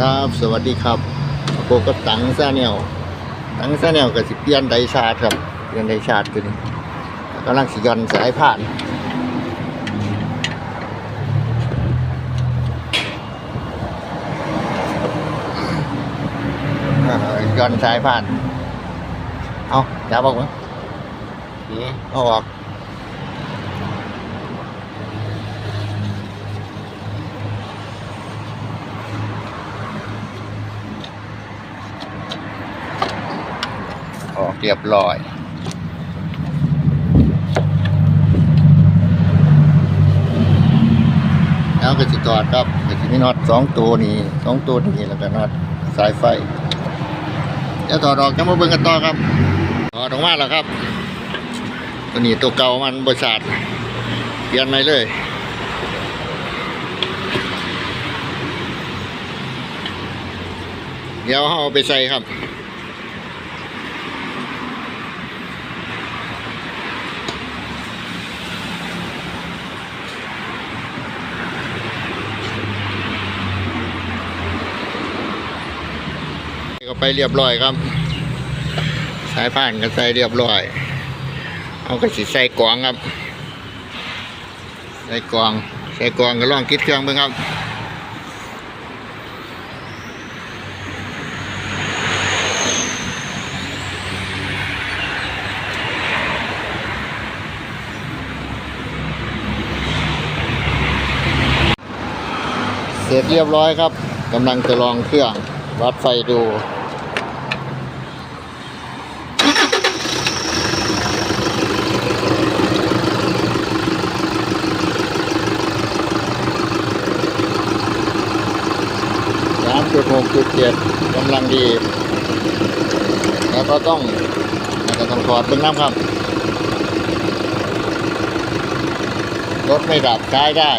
ครับ สวัสดีครับโปกบตังซาเนียวตังซาเนียวกับสิเปลี่ยนไดชาร์จครับเปลี่ยนไดชาร์จตัวนี้กำลังสิยอนสายผ่านอ่ายอนสายผ่าน เอาจับออกมั้ยเอาออก ออกเรียบร้อยแล้วก็สิตอดครับก็สิมีน็อตสองตัวนี้สองตัวนี้แล้วก็น็อตสายไฟเดี๋ยวต่อดอกจะมาเบิ่งกันต่อครับต่อดออกมาแล้วครับตัวนี้ตัวเก่ามันบริษัทเปลี่ยนใหม่เลยเดี๋ยวเอาไปใส่ครับ ก็ไปเรียบร้อยครับ สายผ่านก็ใส่เรียบร้อย เอาก็สิใส่กวางครับ ใส่กวางใส่กวางก็ลองคิดเครื่องเบิ่งครับเสร็จเรียบร้อยครับกำลังจะลองเครื่องวัดไฟดู จุดหกจุดเจ็ดกำลังดี แล้วก็ต้องแล้วก็ต้องถอดเป็นน้ำครับ รถไม่ดับใช้ได้